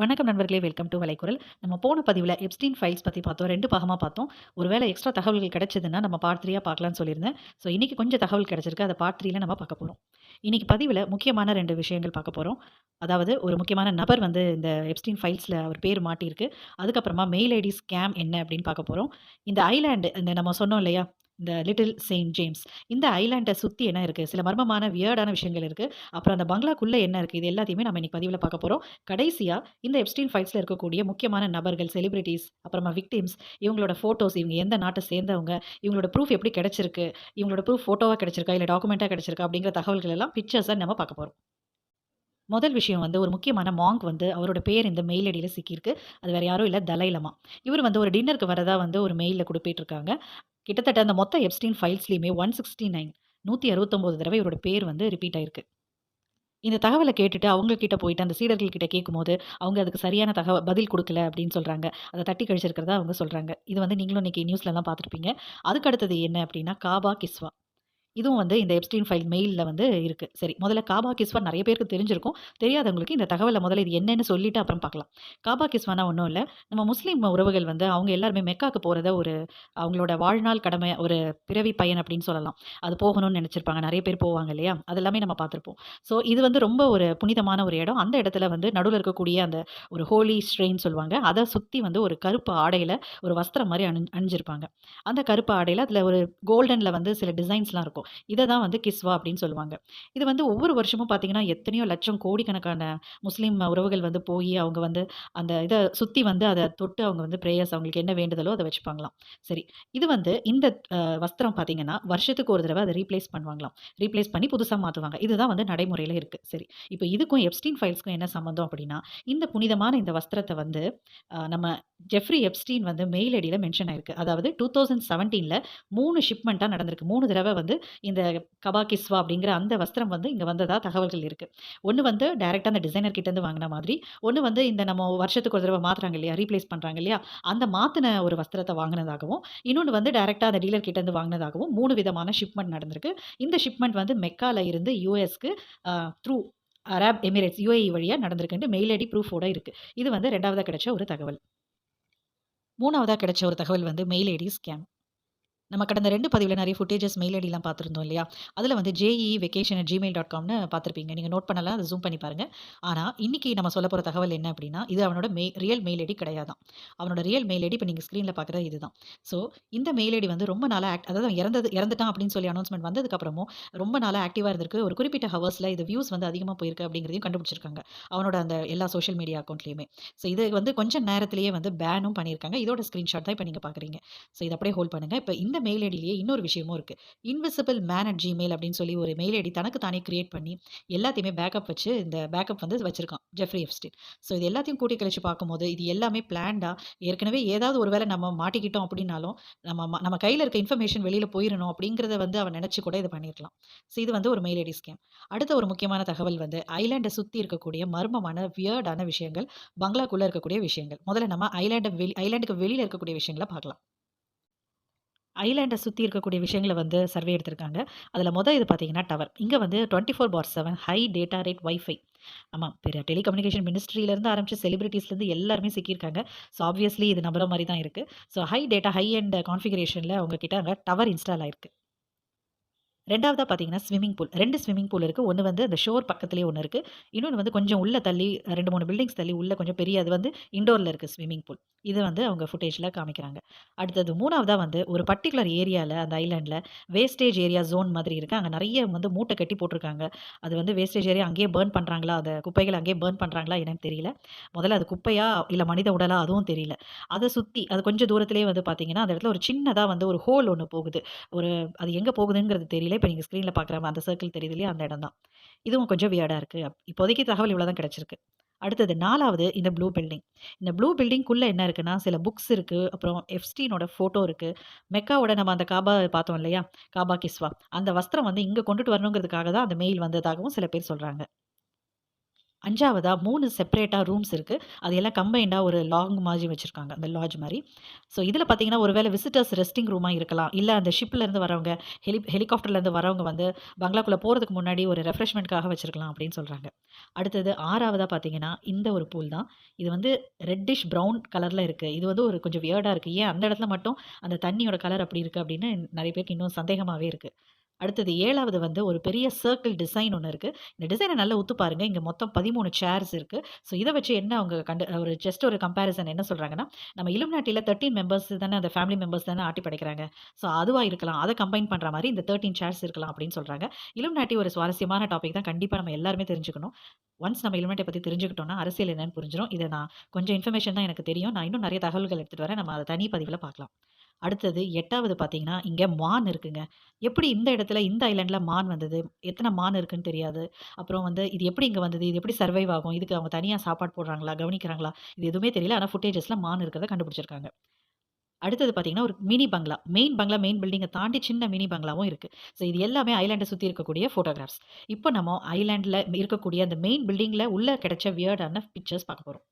வணக்கம் நண்பர்களே welcome to வலைக்குரல். நம்ம போன பதிவில் எப்ஸ்டீன் ஃபைல்ஸ் பற்றி பார்த்தோம். ரெண்டு பாகமாக பார்த்தோம். ஒருவேளை எக்ஸ்ட்ரா தகவல்கள் கிடைச்சதுன்னா நம்ம பார்ட் த்ரீயாக பார்க்கலாம்னு சொல்லியிருந்தேன். ஸோ இன்றைக்கி கொஞ்சம் தகவல் கிடைச்சிருக்கு. அதை பார்ட் த்ரீல நம்ம பார்க்க போகிறோம் இன்றைக்கி பதிவில் முக்கியமான ரெண்டு விஷயங்கள் பார்க்க போகிறோம் அதாவது ஒரு முக்கியமான நபர் வந்து இந்த எப்ஸ்டீன் ஃபைல்ஸில் அவர் பேர் மாட்டியிருக்கு. அதுக்கப்புறமா மெயில் ஐடி ஸ்கேம் என்ன அப்படின்னு பார்க்க போகிறோம் இந்த ஐலாண்டு இந்த நம்ம சொன்னோம் இல்லையா? இந்த லிட்டில் செயின்ட் ஜேம்ஸ் இந்த ஐலாண்டை சுற்றி என்ன இருக்குது சில மர்மமான வியர்டான விஷயங்கள் இருக்குது அப்புறம் அந்த பங்களாக்குள்ளே என்ன இருக்குது இது எல்லாத்தையுமே நம்ம இன்றைக்கி பதிவில் பார்க்க போகிறோம் கடைசியாக இந்த எப்ஸ்டீன் ஃபைட்ஸில் இருக்கக்கூடிய முக்கியமான நபர்கள் செலிபிரிட்டிஸ் அப்புறமா விக்டிம்ஸ் இவங்களோட ஃபோட்டோஸ் இவங்க எந்த நாட்டை சேர்ந்தவங்க இவங்களோட ப்ரூஃப் எப்படி கிடைச்சிருக்கு இவங்களோட ப்ரூஃப் ஃபோட்டோவாக கிடச்சிருக்கா இல்லை டாக்குமெண்ட்டாக கிடைச்சிருக்கா அப்படிங்கிற தகவல்கள் எல்லாம் பிக்சர்ஸாக நம்ம பார்க்க போகிறோம் முதல் விஷயம் வந்து ஒரு முக்கியமான மாங்க் வந்து அவரோட பேர் இந்த மெயில் ஐடியில் சிக்கியிருக்கு. அது வேறு யாரும் இல்லை தலைலமா இவர் வந்து ஒரு டின்னருக்கு வரதா வந்து ஒரு மெயிலில் கொடுப்பிட்டுருக்காங்க. கிட்டத்தட்ட அந்த மொத்த எப்ஸ்டீன் ஃபைல்ஸ்லையுமே ஒன் சிக்ஸ்டி நைன் நூற்றி அறுபத்தொம்போது தடவை இவரோட பேர் வந்து ரிப்பீட் ஆயிருக்கு. இந்த தகவலை கேட்டுட்டு அவங்கக்கிட்ட போயிட்டு அந்த சீடர்கள் கிட்ட கேட்கும்போது அவங்க அதுக்கு சரியான தகவல் பதில் கொடுக்கல அப்படின்னு சொல்கிறாங்க அதை தட்டி கழிச்சிருக்கிறதா அவங்க சொல்கிறாங்க இது வந்து நீங்களும் இன்னைக்கு நியூஸ்லலாம் பார்த்துருப்பீங்க. அதுக்கு அடுத்தது என்ன அப்படின்னா காபா கிஸ்வா. இதுவும் வந்து இந்த எப்ஸ்டீன் ஃபைல் மெயிலில் வந்து இருக்குது சரி முதல்ல காபா கிஸ்வா நிறைய பேருக்கு தெரிஞ்சிருக்கும். தெரியாதவங்களுக்கு இந்த தகவலை முதல்ல இது என்னன்னு சொல்லிட்டு அப்புறம் பார்க்கலாம். காபா கிஸ்வானா ஒன்றும் இல்லை. நம்ம முஸ்லீம் உறவுகள் வந்து அவங்க எல்லாருமே மெக்காக்கு போகிறத ஒரு அவங்களோட வாழ்நாள் கடமை ஒரு பிறவி பயன் அப்படின்னு சொல்லலாம். அது போகணும்னு நினச்சிருப்பாங்க. நிறைய பேர் போவாங்க இல்லையா? அதெல்லாமே நம்ம பார்த்துருப்போம். ஸோ இது வந்து ரொம்ப ஒரு புனிதமான ஒரு இடம். அந்த இடத்துல வந்து நடுவில் இருக்கக்கூடிய அந்த ஒரு ஹோலி ஸ்ட்ரெயின் சொல்லுவாங்க. அதை சுற்றி வந்து ஒரு கருப்பு ஆடையில் ஒரு வஸ்திரம் மாதிரி அணி அணிஞ்சிருப்பாங்க. அந்த கருப்பு ஆடையில் அதில் ஒரு கோல்டனில் வந்து சில டிசைன்ஸ்லாம் இருக்கும். இதை தான் வந்து கிஸ்வா அப்படின்னு சொல்லுவாங்க. இது வந்து ஒவ்வொரு வருஷமும் பார்த்தீங்கன்னா எத்தனையோ லட்சம் கோடிக்கணக்கான முஸ்லீம் உறவுகள் வந்து போய் அவங்க வந்து அந்த இதை சுற்றி வந்து அதை தொட்டு அவங்க வந்து ப்ரேயர்ஸ் அவங்களுக்கு என்ன வேண்டுதலோ அதை வச்சுப்பாங்களாம். சரி இது வந்து இந்த வஸ்திரம் பார்த்தீங்கன்னா வருஷத்துக்கு ஒரு தடவை அதை ரீப்ளேஸ் பண்ணுவாங்களாம். ரீப்ளேஸ் பண்ணி புதுசாக மாற்றுவாங்க இதுதான் வந்து நடைமுறையில் இருக்குது சரி இப்போ இதுக்கும் எப்ஸ்டீன் ஃபைல்ஸ்க்கும் என்ன சம்மந்தம் அப்படின்னா இந்த புனிதமான இந்த வஸ்திரத்தை வந்து நம்ம ஜெஃப்ரி எப்ஸ்டீன் வந்து மெயில் ஐடியில் மென்ஷன் ஆயிருக்கு. அதாவது டூ தௌசண்ட் செவன்டீனில் மூணு ஷிப்மெண்ட்டாக நடந்திருக்கு. மூணு தடவை வந்து இந்த கபா கிஸ்வா அப்படிங்கிற அந்த வஸ்திரம் வந்து இங்கே வந்ததாக தகவல்கள் இருக்குது ஒன்று வந்து டைரெக்டாக அந்த டிசைனர் கிட்டேருந்து வாங்கின மாதிரி ஒன்று வந்து இந்த நம்ம வருஷத்துக்கு ஒரு தடவை மாற்றுறாங்க இல்லையா ரீப்ளேஸ் பண்ணுறாங்க இல்லையா அந்த மாற்றின ஒரு வஸ்திரத்தை வாங்கினதாகவும் இன்னொன்று வந்து டைரெக்டாக அந்த டீலர் கிட்டேருந்து வாங்கினதாகவும் மூணு விதமான ஷிப்மெண்ட் நடந்திருக்கு. இந்த ஷிப்மெண்ட் வந்து மெக்காவில் இருந்து யூஎஸ்க்கு த்ரூ அரப் எமிரேட்ஸ் யூஏஇ வழியாக நடந்திருக்குன்ட்டு மெயில் ஐடி ப்ரூஃபோடு இருக்குது இது வந்து ரெண்டாவதாக கிடைச்ச ஒரு தகவல். மூணாவதாக கிடைச்ச ஒரு தகவல் வந்து மெயில் ஐடி ஸ்கேம் நம்ம கடந்த ரெண்டு பதிவில் நிறைய ஃபுட்டேஜஸ் மெயில் ஐடிலாம் பார்த்துருந்தோம் இல்லையா? அதில் வந்து ஜேஇ வெக்கேஷன் ஜிமெயில் டாட் காம்னு பார்த்துருப்பீங்க. நீங்கள் நோட் பண்ணலாம் அதை ஜூம் பண்ணி பாருங்கள் ஆனால் இன்றைக்கி நம்ம சொல்ல போகிற தகவல் என்ன அப்படின்னா இது அவனோட மெய் ரியல் மெயில் ஐடி கிடையாதான். அவனோட ரியல் மெயில் ஐடி இப்போ நீங்கள் ஸ்க்ரீனில் பார்க்குறது இதுதான். ஸோ இந்த மெயில் ஐடி வந்து ரொம்ப நாளாக ஆக்ட் அதாவது இறந்தது இறந்துட்டான் அப்படின்னு சொல்லி அனௌன்ஸ்மெண்ட் வந்ததுக்கப்புறமும் ரொம்ப நாளாக ஆக்டிவாக இருந்திருக்கு. ஒரு குறிப்பிட்ட ஹவர்ஸில் இது வியூஸ் வந்து அதிகமாக போயிருக்கு அப்படிங்கிறதையும் கண்டுபிடிச்சிருக்காங்க. அவனோட அந்த எல்லா சோஷியல் மீடியா அக்கௌண்ட்லேயுமே ஸோ இது வந்து கொஞ்சம் நேரத்திலேயே வந்து பேனும் பண்ணியிருக்காங்க. இதோட ஸ்க்ரீன்ஷாட் தான் இப்போ நீங்கள் பார்க்குறீங்க. ஸோ இதை அப்படியே ஹோல்ட் பண்ணுங்கள் இப்போ இந்த மெயில் ஐடியிலேயே இன்னொரு விஷயமும் இருக்குது இன்விசிபிள் மேன் அட் ஜிமெயில் அப்படின்னு சொல்லி ஒரு மெயில் ஐடி தனக்கு தானே கிரியேட் பண்ணி எல்லாத்தையுமே பேக்கப் வச்சு இந்த பேக்கப் வந்து வச்சிருக்கான் ஜெஃப்ரி எஃப்ஸ்டின் ஸோ இது எல்லாத்தையும் கூட்டி கழிச்சு பார்க்கும்போது இது எல்லாமே பிளான்டா ஏற்கனவே ஏதாவது ஒரு வேளை நம்ம மாட்டிக்கிட்டோம் அப்படின்னாலும் நம்ம நம்ம கையில் இருக்க இன்ஃபர்மேஷன் வெளியில் போயிடணும் அப்படிங்கிறத வந்து அவன் நினச்சி கூட இது பண்ணியிருக்கலாம் ஸோ இது வந்து ஒரு மெயில் ஐடி ஸ்கேம் அடுத்த ஒரு முக்கியமான தகவல் வந்து ஐலாண்டை சுற்றி இருக்கக்கூடிய மர்மமான வியர்டான விஷயங்கள் பங்களாக்குள்ளே இருக்கக்கூடிய விஷயங்கள். முதல்ல நம்ம ஐலாண்டை வெளி ஐலாண்டுக்கு வெளியில் இருக்கக்கூடிய விஷயங்களை பார்க்கலாம். ஐலாண்டை சுற்றி இருக்கக்கூடிய விஷயங்களை வந்து சர்வே எடுத்திருக்காங்க. அதில் மொதல் இது பார்த்தீங்கன்னா டவர். இங்கே வந்து twenty four bar seven high data rate wifi ஆமாம் பெரிய டெலிகம்யூனிகேஷன் மினிஸ்ட்ரியிலேருந்து ஆரம்பிச்சு செலிபிரிட்டிஸ்லேருந்து எல்லாருமே சிக்கியிருக்காங்க. ஸோ ஆப்வியஸ்லி இது நம்புற மாதிரி தான் இருக்குது so high data high and கான்ஃபிகரேஷனில் அவங்க கிட்ட அங்கே டவர் இன்ஸ்டால் ஆயிருக்கு. ரெண்டாவதாக பார்த்தீங்கன்னா ஸ்விம்மிங் பூல் ரெண்டு ஸ்விம்மிங் பூல் இருக்குது ஒன்று வந்து அந்த ஷோர் பக்கத்துலேயே ஒன்று இருக்குது இன்னொன்று வந்து கொஞ்சம் உள்ளே தள்ளி ரெண்டு மூணு பில்டிங்ஸ் தள்ளி உள்ளே கொஞ்சம் பெரிய அது வந்து இண்டோரில் இருக்குது ஸ்விம்மிங் பூல் இது வந்து அவங்க ஃபுட்டேஜில் காமிக்கிறாங்க. அடுத்தது மூணாவதாக வந்து ஒரு பர்டிகுலர் ஏரியாவில் அந்த ஐலாண்டில் வேஸ்டேஜ் ஏரியா ஜோன் மாதிரி இருக்குது அங்கே நிறைய வந்து மூட்டை கட்டி போட்டிருக்காங்க. அது வந்து வேஸ்டேஜ் ஏரியா அங்கேயே பேர்ன் பண்ணுறாங்களா அந்த குப்பைகள் அங்கேயே பேர்ன் பண்ணுறாங்களா என்னன்னு தெரியல. முதல்ல அது குப்பையா இல்லை மனித உடலா? அதுவும் தெரியல. அதை சுற்றி அது கொஞ்சம் தூரத்துலேயே வந்து பார்த்தீங்கன்னா அந்த இடத்துல ஒரு சின்னதாக வந்து ஒரு ஹோல் ஒன்று போகுது. ஒரு அது எங்கே போகுதுங்கிறது தெரியல. இப்போ நீங்கள் ஸ்க்ரீனில் பார்க்குற அந்த சர்க்கிள் தெரியுது இல்லையா? அந்த இடம் தான். இதுவும் கொஞ்சம் வியர்டாக இருக்குது இப்போதைக்கு தகவல் இவ்வளோ தான் கிடச்சிருக்கு. அடுத்தது நாலாவது இந்த ப்ளூ பில்டிங் இந்த ப்ளூ பில்டிங்குள்ளே என்ன இருக்குன்னா சில புக்ஸ் இருக்குது அப்புறம் எஃப்ஸ்டீனோட ஃபோட்டோ இருக்குது மெக்காவோட நம்ம அந்த காபா பார்த்தோம் இல்லையா? காபா கிஸ்வா அந்த வஸ்திரம் வந்து இங்கே கொண்டுட்டு வரணுங்கிறதுக்காக தான் அந்த மெயில் வந்ததாகவும் சில பேர் சொல்கிறாங்க அஞ்சாவதாக மூணு செப்பரேட்டாக ரூம்ஸ் இருக்குது அது எல்லாம் கம்பைண்டாக ஒரு லாங் மாதிரி வச்சுருக்காங்க அந்த லாட்ஜ் மாதிரி. ஸோ இதில் பார்த்தீங்கன்னா, ஒரு வேளை விசிட்டர்ஸ் ரெஸ்டிங் ரூமாக இருக்கலாம். இல்லை அந்த ஷிப்லேருந்து வரவங்க, ஹெலி ஹெலிகாப்டர்லேருந்து வரவங்க வந்து பங்களாக்குள்ளே போகிறதுக்கு முன்னாடி ஒரு ரெஃப்ரெஷ்மெண்ட்காக வச்சுருக்கலாம் அப்படின்னு சொல்கிறாங்க அடுத்தது ஆறாவதாக பார்த்தீங்கன்னா, இந்த ஒரு பூல் தான். இது வந்து ரெட்டிஷ் ப்ரௌன் கலரில் இருக்குது இது வந்து ஒரு கொஞ்சம் வியர்டாக இருக்குது ஏன் அந்த இடத்துல மட்டும் அந்த தண்ணியோட கலர் அப்படி இருக்குது அப்படின்னு நிறைய பேருக்கு இன்னும் சந்தேகமாகவே இருக்குது அடுத்தது ஏழாவது வந்து ஒரு பெரிய சர்க்கிள் டிசைன் ஒன்று இருக்குது இந்த டிசைனை நல்லா ஒத்து பாருங்க. இங்கே மொத்தம் 13 சேர்ஸ் இருக்குது ஸோ இதை வச்சு என்ன அவங்க கண்டு ஒரு ஜஸ்ட் ஒரு கம்பேரிசன் என்ன சொல்கிறாங்கன்னா நம்ம இலும் நாட்டில் தேர்ட்டின் மெம்பர்ஸ் தானே அந்த ஃபேமிலி மெம்பர்ஸ் தானே ஆட்டி படைக்கிறாங்க. ஸோ அதுவாக இருக்கலாம். அதை கம்பைன் பண்ணுற மாதிரி இந்த 13 சேர்ஸ் இருக்கலாம் அப்படின்னு சொல்கிறாங்க இலும் நாட்டி ஒரு சுவாரஸ்யமான டாபிக் தான். கண்டிப்பாக நம்ம எல்லாருமே தெரிஞ்சுக்கணும். ஒன்ஸ் நம்ம இலுமினாட்டிய பற்றி தெரிஞ்சுக்கிட்டோம்னா, அரசியல் என்னன்னு புரிஞ்சிடும் இதை நான் கொஞ்சம் இன்ஃபர்மேஷன் தான் எனக்கு தெரியும். நான் இன்னும் நிறைய தகவல்கள் எடுத்துகிட்டு வரேன். நம்ம அதை தனி பதிவில் பார்க்கலாம். அடுத்தது எட்டாவது பார்த்தீங்கன்னா, இங்கே மான் இருக்குங்க. எப்படி இந்த இடத்துல இந்த ஐலாண்டில் மான் வந்தது? எத்தனை மான் இருக்குன்னு தெரியாது. அப்புறம் வந்து இது எப்படி இங்கே வந்தது? இது எப்படி சர்வைவ் ஆகும்? இதுக்கு அவங்க தனியாக சாப்பாடு போடுறாங்களா? கவனிக்கிறாங்களா? இது எதுவுமே தெரியல. ஆனால் ஃபுட்டேஜஸில் மான் இருக்கிறத கண்டுபிடிச்சிருக்காங்க. அடுத்தது பார்த்தீங்கன்னா, ஒரு மினி பங்களா. மெயின் பங்களா, மெயின் பில்டிங்கை தாண்டி சின்ன மினி பங்களாவும் இருக்குது ஸோ இது எல்லாமே ஐலாண்டை சுற்றி இருக்கக்கூடிய ஃபோட்டோகிராஃப்ஸ். இப்போ நம்ம ஐலாண்டில் இருக்கக்கூடிய அந்த மெயின் பில்டிங்கில் உள்ளே கிடைச்ச வியர்டான பிக்சர்ஸ் பார்க்க போகிறோம்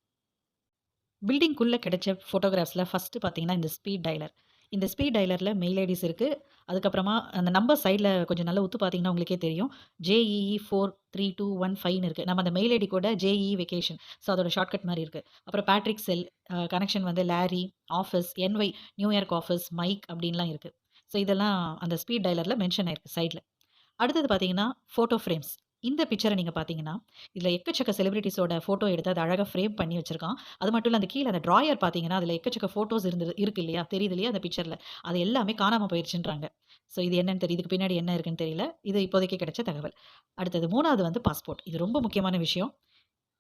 பில்டிங்குள்ளே கிடைச்ச ஃபோட்டோகிராஃப்ஸில் ஃபஸ்ட்டு பார்த்தீங்கன்னா, இந்த ஸ்பீட் டைலர் இந்த ஸ்பீட் டைலரில் மெயில் ஐடிஸ் இருக்குது அதுக்கப்புறமா அந்த நம்பர் சைடில் கொஞ்சம் நல்லா உத்து பார்த்தீங்கன்னா உங்களுக்கே தெரியும். JEE four three two one ஃபைவ்னு இருக்குது நம்ம அந்த மெயில் ஐடி கூட ஜேஇஇ வெக்கேஷன் ஸோ அதோட ஷார்ட்கட் மாதிரி இருக்குது அப்புறம் பேட்ரிக் செல், கனெக்ஷன் வந்து Larry, office, N Y New York office, Mike அப்படின்லாம் இருக்குது ஸோ இதெல்லாம் அந்த ஸ்பீட் டைலரில் மென்ஷன் ஆயிருக்கு சைடில் அடுத்தது பார்த்தீங்கன்னா, ஃபோட்டோ ஃப்ரேம்ஸ். இந்த பிக்சரை நீங்கள் பார்த்தீங்கன்னா, இதில் எக்கச்சக்க செலிபிரிட்டீஸோட ஃபோட்டோ எடுத்து அதை அழகாக ஃப்ரேம் பண்ணி வச்சிருக்கான். அது மட்டும் இல்லை அந்த கீழே அந்த ட்ராயர் பார்த்தீங்கன்னா, அதில் எக்கச்சக்க ஃபோட்டோஸ் இருந்து இருக்கு இல்லையா? தெரியுது இல்லையா? அந்த பிக்சரில் அது எல்லாமே காணாமல் போயிருச்சுன்றாங்க. ஸோ இது என்னன்னு தெரியல. இதுக்கு பின்னாடி என்ன இருக்குன்னு தெரியல. இது இப்போதைக்கு கிடைச்ச தகவல். அடுத்தது மூணாவது வந்து பாஸ்போர்ட். இது ரொம்ப முக்கியமான விஷயம்.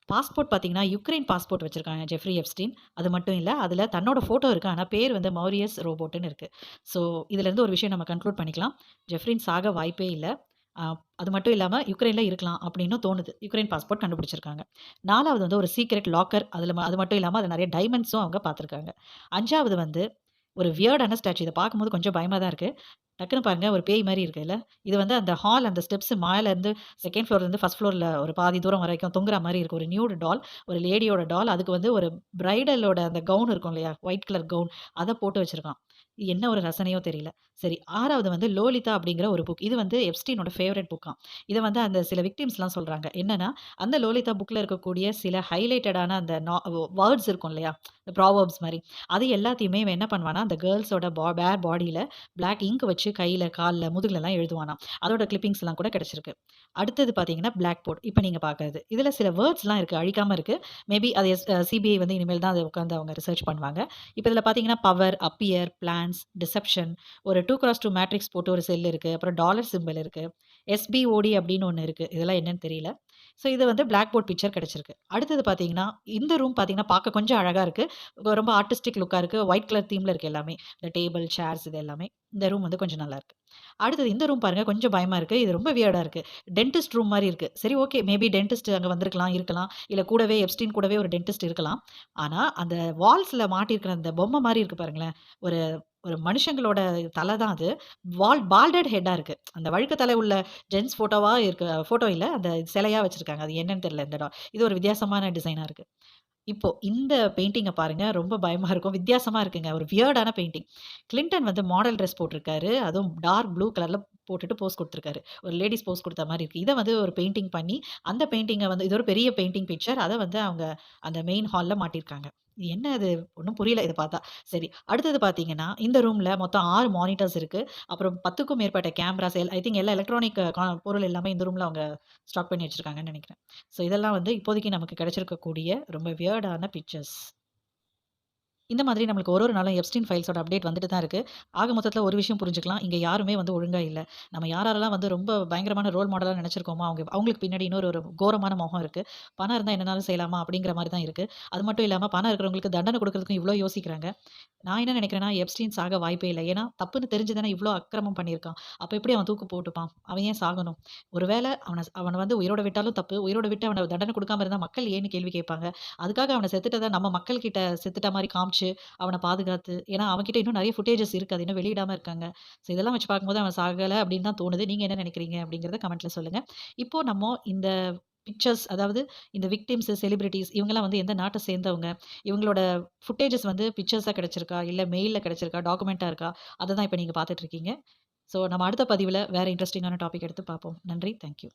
பாஸ்போர்ட் பார்த்தீங்கன்னா, யுக்ரைன் பாஸ்போர்ட் வச்சுருக்காங்க ஜெஃப்ரி எப்ஸ்டீன். அது மட்டும் இல்லை அதில் தன்னோட ஃபோட்டோ இருக்குது ஆனால் பேர் வந்து மௌரியஸ் ரோபோட்டுன்னு இருக்குது ஸோ இதுலேருந்து ஒரு விஷயம் நம்ம கன்க்ளூட் பண்ணிக்கலாம். ஜெஃப்ரின் சாக வாய்ப்பே இல்லை அது மட்டும் இல்லாமல் யுக்ரைனில் இருக்கலாம் அப்படின்னு தோணுது. யுக்ரைன் பாஸ்போர்ட் கண்டுபிடிச்சிருக்காங்க. நாலாவது வந்து ஒரு சீக்ரெட் லாக்கர். அதில் அது மட்டும் இல்லாமல் அதில் நிறைய டைமண்ட்ஸும் அவங்க பார்த்துருக்காங்க. அஞ்சாவது வந்து ஒரு வியர்டான ஸ்டாச்சு. இதை பார்க்கும்போது கொஞ்சம் பயமாக தான் இருக்குது டக்குன்னு பாருங்கள் ஒரு பேய் மாதிரி இருக்குல்ல. இது வந்து அந்த ஹால் அந்த ஸ்டெப்ஸ் மேலேருந்து செகண்ட் ஃப்ளோர்லேருந்து ஃபஸ்ட் ஃப்ளோரில் ஒரு பாதி தூரம் வரைக்கும் தொங்குற மாதிரி இருக்கும் ஒரு நியூடு டால். ஒரு லேடியோட டால். அதுக்கு வந்து ஒரு பிரைடலோட அந்த கவுன் இருக்கும் இல்லையா? White colour gown. அதை போட்டு வச்சுருக்கான் இது என்ன ஒரு ரசனையோ தெரியல. சரி ஆறாவது வந்து லோலிதா அப்படிங்கிற ஒரு புக். இது வந்து எப்ஸ்டீனோட ஃபேவரட் புக்காம். இதை வந்து அந்த சில விக்டிம்ஸ்லாம் சொல்கிறாங்க என்னென்னா அந்த லோலிதா புக்கில் இருக்கக்கூடிய சில ஹைலைட்டடான அந்த நா வேர்ட்ஸ் இருக்கும் இல்லையா? இந்த ப்ராவர்ப்ஸ் மாதிரி அது எல்லாத்தையுமே இவன் என்ன பண்ணுவான்னா, அந்த கேர்ள்ஸோட பா பேர் பாடியில் பிளாக் இங்க் வச்சு கையில் காலில் முதுகுலலாம் எழுதுவானா அதோட கிளிப்பிங்ஸ்லாம் கூட கிடச்சிருக்கு அடுத்தது பார்த்தீங்கன்னா, பிளாக் போர்ட். இப்போ நீங்கள் பார்க்கறது. இதில் சில வேர்ட்ஸ்லாம் இருக்குது அழிக்காமல் இருக்குது மேபி அது சிபிஐ வந்து இனிமேல் தான் அதை உட்காந்து அவங்க ரிசர்ச் பண்ணுவாங்க. இப்போ இதில் பார்த்தீங்கன்னா, பவர், அப்பியர், பிளான்ஸ், டிசெப்ஷன், ஒரு 2x2 மேட்ரிக்ஸ் போட்டு ஒரு செல் இருக்குது அப்புறம் டாலர் சிம்பிள் இருக்குது எஸ்பிஓடி அப்படின்னு ஒன்று இருக்குது இதெல்லாம் என்னன்னு தெரியல. ஸோ இது வந்து பிளாக் போர்ட் பிக்சர் கிடச்சிருக்கு அடுத்தது பார்த்தீங்கன்னா, இந்த ரூம் பார்த்தீங்கன்னா, பார்க்க கொஞ்சம் அழகாக இருக்குது ரொம்ப ஆர்டிஸ்டிக் லுக்காக இருக்குது ஒயிட் கலர் தீமில் இருக்குது எல்லாமே. இந்த டேபிள், சேர்ஸ் இது எல்லாமே. இந்த ரூம் வந்து கொஞ்சம் நல்லா இருக்கு. அடுத்தது இந்த ரூம் பாருங்க கொஞ்சம் பயமா இருக்கு. இது ரொம்ப வியர்டா இருக்கு. டென்டிஸ்ட் ரூம் மாதிரி இருக்கு. சரி ஓகே. மேபி டென்டிஸ்ட் அங்க வந்திருக்கலாம், இருக்கலாம். இல்ல கூடவே எப்ஸ்டின் கூடவே ஒரு டென்டிஸ்ட் இருக்கலாம். ஆனா, அந்த வால்ஸ்ல மாட்டியிருக்கிற அந்த பொம்மை மாதிரி இருக்கு பாருங்களேன். ஒரு ஒரு மனுஷங்களோட தலை தான் அது. வால் பால்டட் ஹெட்டாக இருக்குது அந்த வழுக்க தலை உள்ள ஜென்ட்ஸ் ஃபோட்டோவாக இருக்க ஃபோட்டோ இல்லை அந்த சிலையாக வச்சுருக்காங்க அது என்னன்னு தெரியல இந்த இடம் இது ஒரு வித்தியாசமான டிசைனாக இருக்குது இப்போது இந்த பெயிண்டிங்கை பாருங்க. ரொம்ப பயமாக இருக்கும். வித்தியாசமாக இருக்குங்க. ஒரு வியர்டான பெயிண்டிங். கிளின்டன் வந்து மாடல் ட்ரெஸ் போட்டிருக்காரு. அதுவும் டார்க் ப்ளூ கலரில் போட்டுட்டு போஸ் கொடுத்துருக்காரு ஒரு லேடிஸ் போஸ் கொடுத்த மாதிரி இருக்குது இதை வந்து ஒரு பெயிண்டிங் பண்ணி, அந்த பெயிண்டிங்கை வந்து இது ஒரு பெரிய பெயிண்டிங் பிக்சர். அதை வந்து அவங்க அந்த மெயின் ஹாலில் மாட்டியிருக்காங்க. இது என்ன அது ஒன்றும் புரியல இதை பார்த்தா. சரி. அடுத்தது பார்த்தீங்கன்னா, இந்த ரூமில் மொத்தம் ஆறு மானிட்டர்ஸ் இருக்குது அப்புறம் 10க்கும் மேற்பட்ட கேமராஸ் எல் ஐ திங்க் எல்லா எலக்ட்ரானிக் கா பொருள் எல்லாமே இந்த ரூமில் அவங்க ஸ்டாக் பண்ணி வச்சுருக்காங்கன்னு நினைக்கிறேன் ஸோ இதெல்லாம் வந்து இப்போதைக்கு நமக்கு கிடச்சிருக்கக்கூடிய ரொம்ப வியர்டான பிக்சர்ஸ். இந்த மாதிரி நம்மளுக்கு ஒரு ஒரு நாளும் எப்ஸ்டின் ஃபைல்ஸோட அப்டேட் வந்துட்டு தான் இருக்குது ஆக மொத்தத்தில் ஒரு விஷயம் புரிஞ்சுக்கலாம். இங்கே யாருமே வந்து ஒழுங்காக இல்லை நம்ம யாரெல்லாம் வந்து ரொம்ப பயங்கரமான ரோல் மாடலாக நினச்சிருக்கோமோ அவங்க அவங்களுக்கு பின்னாடி இன்னொரு ஒரு கோரமான முகம் இருக்குது பணம் இருந்தால் என்னனாலும் செய்யலாமா? அப்படிங்கிற மாதிரி தான் இருக்குது அது மட்டும் இல்லாமல் பணம் இருக்கிறவங்களுக்கு தண்டனை கொடுக்கறதுக்கும் இவ்வளோ யோசிக்கிறாங்க. நான் என்ன நினைக்கிறேன்னா எப்ஸ்டீன் சாக வாய்ப்பே இல்லை ஏன்னா, தப்புன்னு தெரிஞ்சு தானே இவ்ளோ அக்கிரமம் பண்ணியிருக்கான். அப்போ எப்படி அவன் தூக்கு போட்டுப்பான்? அவன் ஏன் சாகணும்? ஒருவேளை அவனை அவனை வந்து உயிரோட விட்டாலும் தப்பு. உயிரோட விட்டு அவனை தண்டனை கொடுக்காம இருந்தால் மக்கள் ஏன்னு கேள்வி கேட்பாங்க. அதுக்காக அவனை செத்துட்டதை நம்ம மக்கள்கிட்ட செத்துட்ட மாதிரி காமிச்சு, அவனை பாதுகாத்து ஏன்னா அவன்கிட்ட இன்னும் நிறைய ஃபுட்டேஜஸ் இருக்குது அது இன்னும் வெளியிடாமல் இருக்காங்க. ஸோ இதெல்லாம் வச்சு பார்க்கும்போது அவன் சாகலை அப்படின்னு தான் தோணுது. நீங்கள் என்ன நினைக்கிறீங்க அப்படிங்கிறத கமெண்ட்ல சொல்லுங்கள் இப்போ நம்ம இந்த பிக்சர்ஸ் அதாவது இந்த விக்டிம்ஸு, செலிபிரிட்டிஸ் இவங்கெல்லாம் வந்து எந்த நாட்டை சேர்ந்தவங்க, இவங்களோட ஃபுட்டேஜஸ் வந்து பிக்சர்ஸாக கிடச்சிருக்கா இல்லை மெயிலில் கிடச்சிருக்கா டாக்குமெண்ட்டாக இருக்கா, அதை தான் இப்போ நீங்கள் பார்த்துட்ருக்கீங்க ஸோ நம்ம அடுத்த பதிவில் வேறு இன்ட்ரெஸ்டிங்கான டாபிக் எடுத்து பார்ப்போம். நன்றி. Thank you.